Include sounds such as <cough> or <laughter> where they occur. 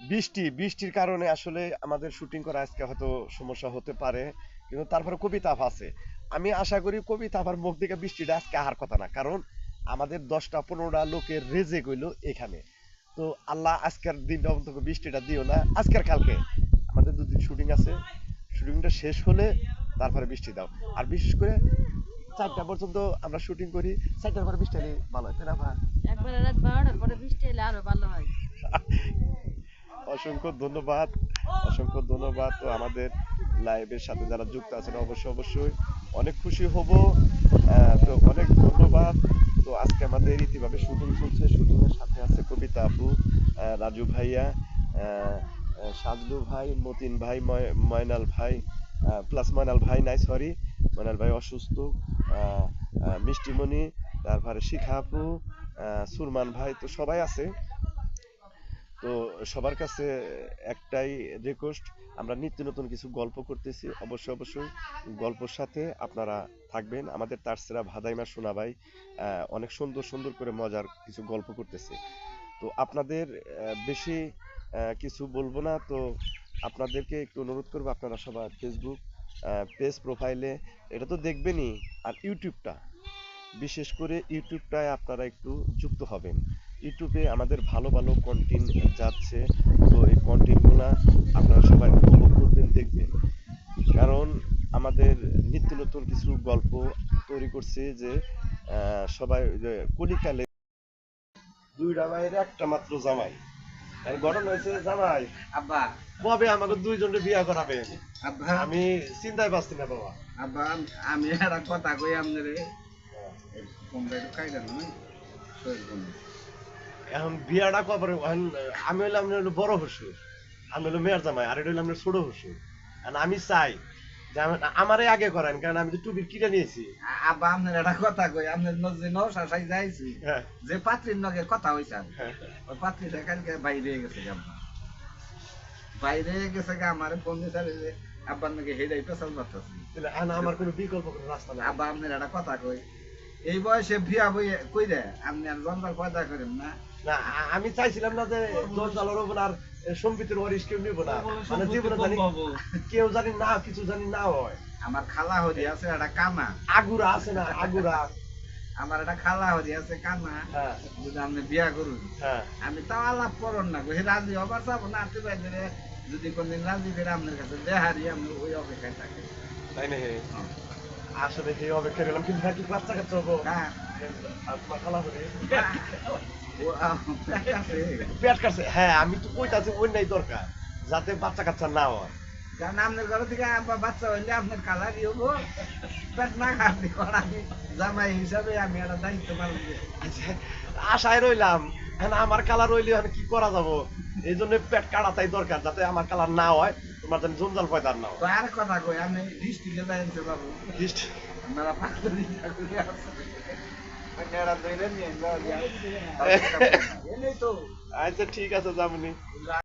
বৃষ্টি বৃষ্টির কারণে আসলে আমাদের শুটিং করা আজকে হয়তো সমস্যা হতে পারে কিন্তু তারপরে কবিতা আপ আছে। আমি আশা করি কবিতা আপার মুখ থেকে বৃষ্টিটা আজকে আহার কথা না কারণ আমাদের দশটা পনেরোটা লোকের রেজে গইলো এখানে। তো আল্লাহ আজকের দিনটা অন্তত বৃষ্টিটা দিও না আজকের কালকে। আমাদের দুদিন শুটিং আছে শুটিংটা শেষ হলে তারপরে বৃষ্টি দাও। আর বিশেষ করে চারটা পর্যন্ত আমরা শুটিং করি চারটার পরে বৃষ্টি হলে ভালো হয় তাই না ভাই? একবারে রাত বারোটার পরে বৃষ্টি আরও ভালো হয়। <laughs> অসংখ্য ধন্যবাদ। অসংখ্য ধন্যবাদ। তো আমাদের লাইভের সাথে যারা যুক্ত আছেন, অবশ্যই অবশ্যই অনেক খুশি হব। তো অনেক ধন্যবাদ। তো আজকে আমাদের ইতিভাবে শুটিং চলছে। শুটিং এর সাথে আছে কবিতা আপু রাজু ভাইয়া সাজলু ভাই, মতিন ভাই ময়নাল ভাই প্লাস ময়নাল ভাই নাই সরি ময়নাল ভাই অসুস্থ মিষ্টিমণি, তারপরে শিখা আপু সুরমান ভাই, তো সবাই আছে। তো সবার কাছে একটাই রিকোয়েস্ট আমরা নিত্য নতুন কিছু গল্প করতেছি। অবশ্যই অবশ্যই গল্পের সাথে আপনারা থাকবেন। আমাদের তারসেরা ভাদাইমা সোনাবাই আহ, অনেক সুন্দর সুন্দর করে মজার কিছু গল্প করতেছে। তো আপনাদের বেশি কিছু বলব না। তো আপনাদেরকে একটু অনুরোধ করব আপনারা সবার ফেসবুক পেজ প্রোফাইলে এটা তো দেখবেনই আর ইউটিউবটা বিশেষ করে ইউটিউবটায় আপনারা একটু যুক্ত হবেন। ইউটিউবে আমাদের ভালো ভালো কন্টেন্ট যাচ্ছে তো এই কন্টেন্টগুলো আপনারা সবাই উপভোগ করবেন দেখবেন। কারণ আমাদের নিত্য নতুন কিছু গল্প তৈরি করছে যে সবাই কলিকালে দুইটা ভাইয়ের একটা মাত্র জামাই। আর ঘটনা হয়েছে জামাই। আব্বা। কবে আমাকে দুইজনের বিয়া করাবেন আমি চিন্তায় পাচ্ছি না বাবা। আব্বা আমি একটা কথা কই আপনারে। এখন বিয়াটা কবে এখন আমি হইলাম হলো বড় হুসুর আমি হলো মেয়ের জামাই আর এটা হইলাম ছোট হুসুর আর আমি চাই যে আমারে আগে করেন কারণ আমি তো টুপির কিনে নিয়েছি। আব্বা আপনার একটা কথা কই আপনার নজরে যাইছি। হ্যাঁ। যে পাত্রীর নগে কথা হইছে হ্যাঁ। ওই পাত্রীটা কালকে বাইরে গেছে আব্বা বাইরে গেছে গা আমার ফোন যে আব্বার নাকি হেডাই পেছাল এখন আমার কোনো বিকল্প কোনো রাস্তা নাই। আব্বা আপনার একটা কথা কই এই বয়সে বিয়া বই কই রে আপনি আর জন্মার পয়দা করেন না। না আমি চাইছিলাম না যে না আর সম্পিতের ওয়ারিশ কেউ নিব না। মানে জীবনে জানি কেউ জানি না কিছু জানি না হয়। আমার খালা হরি আছে একটা কানা। আগুরা আছে না আগুরা। আমার একটা খালা হরি আছে কানা। হ্যাঁ। যদি আপনি বিয়া করুন। হ্যাঁ। আমি তাও আলাপ করুন না হে রাজি হবার চাবো না আতে বাইরে যদি কোনদিন রাজি করে আপনার কাছে দেহারি আমি ওই অপেক্ষায় থাকি তাই না আসলে কি অপেক্ষা করলাম কিন্তু নাকি বাচ্চা কাচ্চা হব হ্যাঁ। পেট কাটছে হ্যাঁ আমি তো কইতাছি ওই নাই দরকার যাতে বাচ্চা কাচ্চা না হয়। কারণ আপনার ঘর থেকে বাচ্চা হইলে আপনার কালারই হব পেট না খাটি করানি জামাই হিসাবে আমি একটা দায়িত্ব পালন আচ্ছা, আশায় রইলাম। হ্যাঁ আমার কালার রইলে এখন কি করা যাব? এই জন্য পেট কাটাটাই দরকার যাতে আমার কালার না হয় তোমার যেন জঞ্জাল পয়দার না হয়। আর কথা কই আমি ডিস্ট্রিক্টে যাইতে পারব Just- আপনারা পাকড়ি চাকরি আপনারা ধরে নিয়ে যাও এলেই তো আচ্ছা ঠিক আছে যাবনি